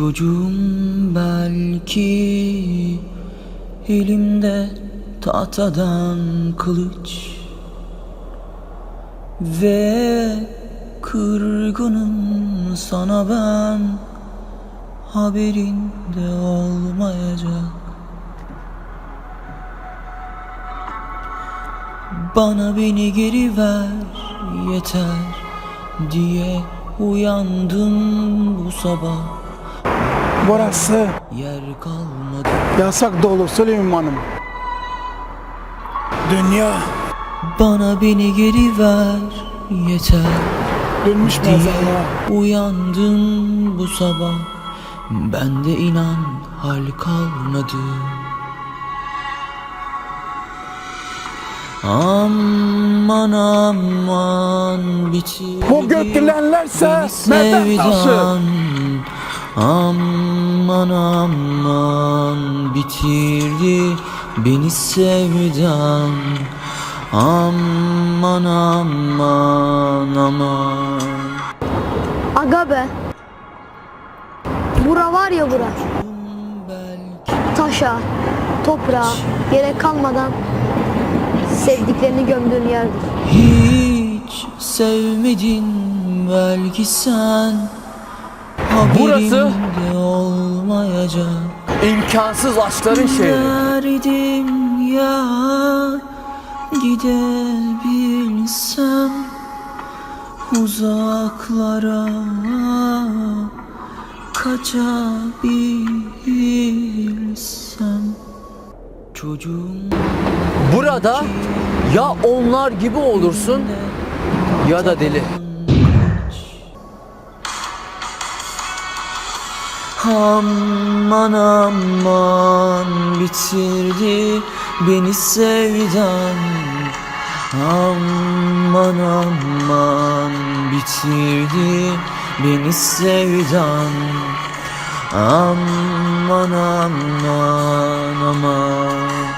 Çocuğum belki elimde tahtadan kılıç ve kırgınım sana ben haberin de olmayacak. Bana beni geri ver yeter diye uyandım bu sabah Burası Yer kalmadı yasak dolu Süleyman'ım. Dünya Bana beni geri ver yeter dönmüş mezarlığa. uyandım bu sabah Bende inan hal kalmadı Aman aman bitirdi Bu gökdelenlerse beni mezar taşı. sevdan Aman aman bitirdi beni sevdan Aman aman aman Aga be. Bura var ya bura. Taşa, toprağa gerek kalmadan sevdiklerini gömdüğün yerdir. hiç sevmedin belki sen Burası- olmayacak İmkansız aşkların şehri. Ya gidebilsem uzaklara kaçabilsem Çocuğum Burada ya onlar gibi olursun ya da deli. Aman aman bitirdi beni sevdan. Aman aman bitirdi beni sevdan. Aman aman aman